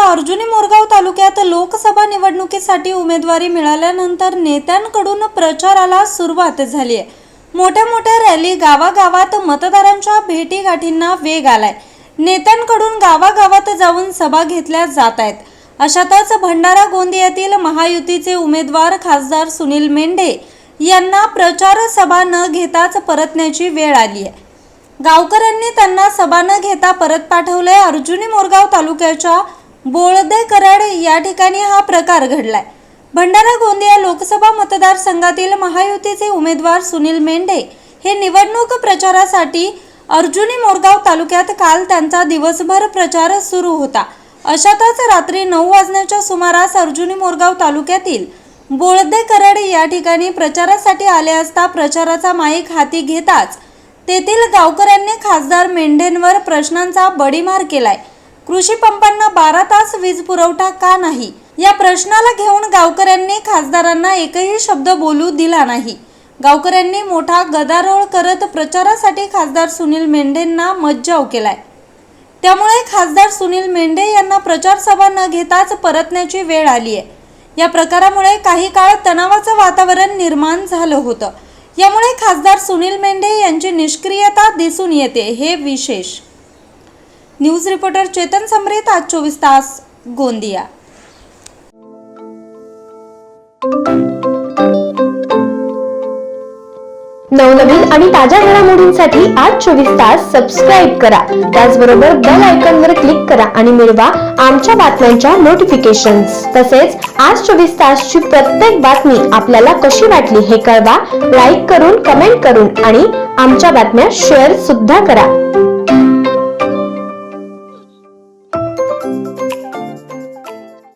अर्जुनी मोरगाव तालुक्यात लोकसभा निवडणुकीसाठी उमेदवारी मिळाल्यानंतर नेत्यांकडून प्रचाराला सुरुवात झाली आहे. मोठ्या मोठ्या रॅली गावागावात मतदारांच्या भेटीगाठींना वेग आलाय. नेत्यांकडून गावागावात जाऊन सभा घेतल्या जात आहेत. अशातच भंडारा गोंदियातील महायुतीचे उमेदवार खासदार सुनील मेंढे यांना प्रचार सभा न घेताच परतण्याची वेळ आली आहे. गावकऱ्यांनी त्यांना सभा न घेता परत पाठवले अर्जुनी मोरगाव तालुक्याच्या बोळदे कराड या ठिकाणी हा प्रकार घडलाय. भंडारा गोंदिया लोकसभा मतदारसंघातील महायुतीचे उमेदवार सुनील मेंढे हे निवडणूक प्रचारासाठी अर्जुनी मोरगाव तालुक्यात काल त्यांचा दिवसभर प्रचार सुरू होता. अशातच रात्री नऊ वाजण्याच्या सुमारास अर्जुनी मोरगाव तालुक्यातील बोळदे कराड या ठिकाणी प्रचारासाठी आले असता प्रचाराचा माईक हाती घेताच तेथील गावकऱ्यांनी खासदार मेंढेंवर प्रश्नांचा बडीमार केलाय. कृषी पंपांना बारा तास वीज पुरवठा का नाही? या प्रश्नाला घेऊन गावकऱ्यांनी खासदारांना एकही शब्द बोलू दिला नाही. गावकऱ्यांनी मोठा गदारोळ करत प्रचारासाठी खासदार सुनील मेंढेंना मज्जाव केलाय. त्यामुळे खासदार सुनील मेंढे यांना प्रचार सभा न घेताच परतण्याची वेळ आली आहे या प्रकारामुळे काही काळ तणावाचं वातावरण निर्माण झालं होतं. यामुळे खासदार सुनील मेंढे यांची निष्क्रियता दिसून येते हे विशेष. न्यूज रिपोर्टर चेतन समरेत आज चोवीस तास गोंदिया. नवनवीन आणि ताज्या घडामोडींसाठी आज चोवीस तास सबस्क्राईब करा. त्याचबरोबर बेल आयकॉन वर क्लिक करा आणि मिळवा आमच्या बातम्यांच्या नोटिफिकेशन्स तसेच आज चोवीस तासची प्रत्येक बातमी आपल्याला कशी वाटली हे कळवा लाईक करून कमेंट करून आणि आमच्या बातम्या शेअर सुद्धा करा.